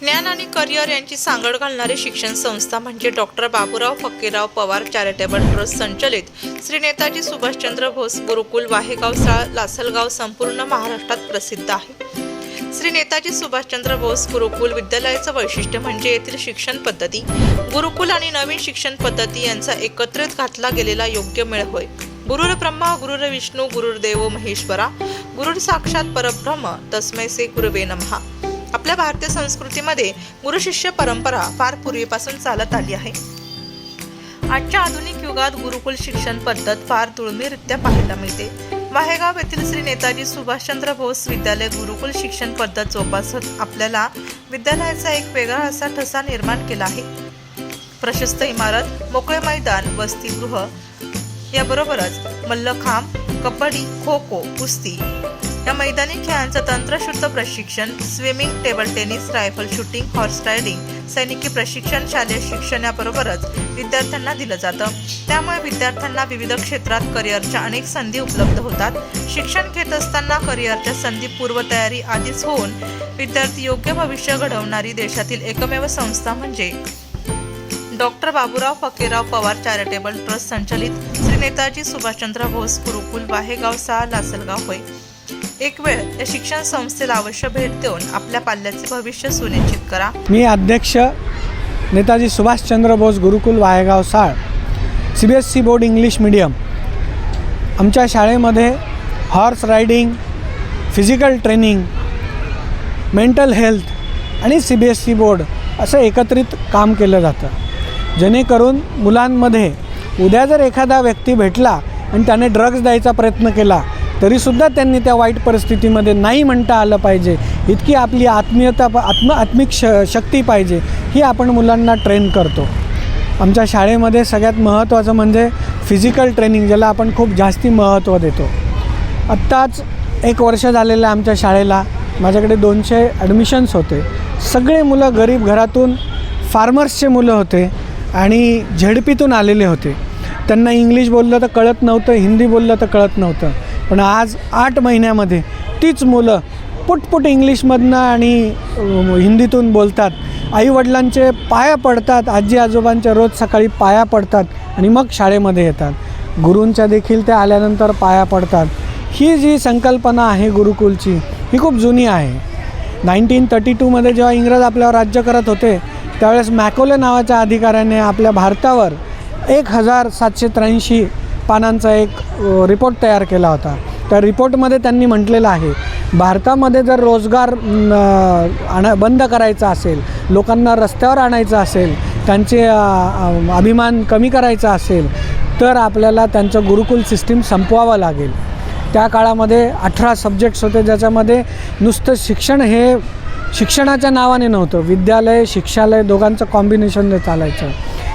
ज्ञान आणि करिअर यांची सांगड घालणारी शिक्षण संस्था म्हणजे doctor Baburao Fakirrao Pawar charitable trust संचलित श्री नेताजी सुभाषचंद्र बोस गुरुकुल वाहेगाव साळ लासलगाव संपूर्ण महाराष्ट्रात प्रसिद्ध आहे. श्री नेताजी सुभाषचंद्र बोस गुरुकुल विद्यालयाचं वैशिष्ट्य म्हणजे येथील शिक्षण पद्धती. गुरुकुल आणि नवीन शिक्षण पद्धती यांचा एकत्रित घातला गेलेला योग्य मेळ होय. गुरुर ब्रह्मा गुरुर विष्णू गुरुर देव महेश्वरा गुरुर साक्षात परब्रह्म तस्मै से गुरुवे नमहा. आपल्या भारतीय संस्कृतीमध्ये गुरुशिष्य परंपरा फार पूर्वीपासून चालत आली आहे. आजच्या आधुनिक युगात गुरुकुल शिक्षण पद्धत फार दुर्मिळरित्या पाहायला मिळते. वाहेगाव येथील श्री नेताजी सुभाषचंद्र बोस विद्यालय गुरुकुल शिक्षण पद्धत जोपासत आपल्याला विद्यालयाचा एक वेगळा असा ठसा निर्माण केला आहे. प्रशस्त इमारत मोकळे मैदान वसतिगृह याबरोबरच मल्लखांब कबड्डी खो खो कुस्ती या मैदानी खेळांचं तंत्रशुद्ध प्रशिक्षण swimming table tennis rifle shooting horse riding सैनिकी प्रशिक्षण शालेय शिक्षणाबरोबरच विद्यार्थ्यांना दिलं जातं. त्यामुळे विद्यार्थ्यांना विविध क्षेत्रात करिअरच्या अनेक संधी उपलब्ध होतात. शिक्षण घेत असताना करिअरच्या संधी पूर्वतयारी आधीच होऊन विद्यार्थी योग्य भविष्य घडवणारी देशातील एकमेव संस्था म्हणजे doctor Baburao Fakirrao Pawar charitable trust संचलित श्री नेताजी सुभाषचंद्र बोस गुरुकुल वाहेगाव सहा लासलगाव होय. एक वेळ या शिक्षण संस्थेला अवश्य भेट देऊन आपल्या पाल्याचे भविष्य सुनिश्चित करा. मी अध्यक्ष Netaji Subhashchandra Bose Gurukul Vahegaon Sal C B S E board English medium. आमच्या शाळेमध्ये horse riding physical training mental health आणि C B S E board असं एकत्रित काम केलं जातं. जेणेकरून मुलांमध्ये उद्या जर एखादा व्यक्ती भेटला आणि त्याने ड्रग्ज द्यायचा प्रयत्न केला तरीसुद्धा त्यांनी त्या वाईट परिस्थितीमध्ये नाही म्हणता आलं पाहिजे. इतकी आपली आत्मीयता आत्म आत्मिक श शक्ती पाहिजे ही आपण मुलांना ट्रेन करतो. आमच्या शाळेमध्ये सगळ्यात महत्त्वाचं म्हणजे फिजिकल ट्रेनिंग ज्याला आपण खूप जास्ती महत्त्व देतो. आत्ताच एक वर्ष झालेलं आहे आमच्या शाळेला. माझ्याकडे दोनशे ॲडमिशन्स होते. सगळे मुलं गरीब घरातून फार्मर्सचे मुलं होते आणि झेडपीतून आलेले होते. त्यांना इंग्लिश बोललं तर कळत नव्हतं हिंदी बोललं तर कळत नव्हतं. पण आज आठ महिन्यामध्ये तीच मुलं पुटपुट इंग्लिशमधनं आणि हिंदीतून बोलतात. आईवडिलांचे पाया पडतात आजी आजोबांच्या रोज सकाळी पाया पडतात आणि मग शाळेमध्ये येतात. गुरूंच्या देखील ते आल्यानंतर पाया पडतात. ही जी संकल्पना आहे गुरुकुलची ही खूप जुनी आहे. नाईन्टीन थर्टी टूमध्ये जेव्हा इंग्रज आपल्यावर राज्य करत होते त्यावेळेस मॅकोले नावाच्या अधिकाऱ्याने आपल्या भारतावर एक हजार सातशे त्र्याऐंशी पानांचा एक रिपोर्ट तयार केला होता. त्या रिपोर्टमध्ये त्यांनी म्हटलेलं आहे भारतामध्ये जर रोजगार आण बंद करायचा असेल लोकांना रस्त्यावर आणायचं असेल त्यांचे अभिमान कमी करायचा असेल तर आपल्याला त्यांचं गुरुकुल सिस्टीम संपवावं लागेल. त्या काळामध्ये अठरा सब्जेक्ट्स होते ज्याच्यामध्ये नुसतं शिक्षण हे शिक्षणाच्या नावाने नव्हतं. विद्यालय शिक्षालय दोघांचं कॉम्बिनेशन चालायचं.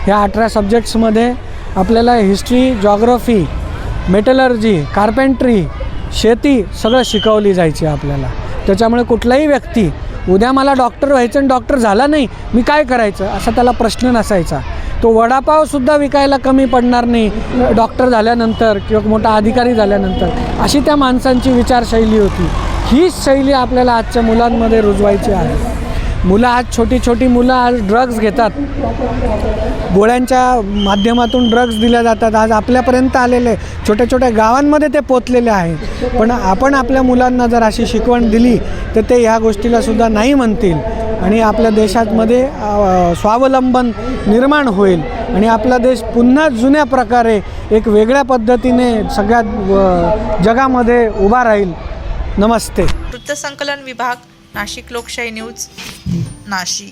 ह्या अठरा सब्जेक्ट्समध्ये आपल्याला हिस्ट्री जॉग्रफी मेटलर्जी कार्पेंट्री शेती सगळं शिकवली जायची आपल्याला. त्याच्यामुळे कुठलाही व्यक्ती उद्या मला डॉक्टर व्हायचं आणि डॉक्टर झाला नाही मी काय करायचं? असा त्याला प्रश्न नसायचा. तो वडापावसुद्धा विकायला कमी पडणार नाही डॉक्टर झाल्यानंतर किंवा मोठा अधिकारी झाल्यानंतर. अशी त्या माणसांची विचारशैली होती. हीच शैली आपल्याला आजच्या मुलांमध्ये रुजवायची आहे. मुलं आज छोटी छोटी मुलं आज ड्रग्ज घेतात. गोळ्यांच्या माध्यमातून ड्रग्ज दिल्या जातात. आज आपल्यापर्यंत आलेले छोट्या छोट्या गावांमध्ये ते पोचलेले आहे. पण आपण आपल्या मुलांना जर अशी शिकवण दिली तर ते ह्या गोष्टीला सुद्धा नाही म्हणतील. आणि आपल्या देशामध्ये स्वावलंबन निर्माण होईल. आणि आपला देश पुन्हा जुन्या प्रकारे एक वेगळ्या पद्धतीने सगळ्यात व- जगामध्ये उभा राहील. नमस्ते. वृत्तसंकलन विभाग नाशिक लोकशाही न्यूज. नाशिक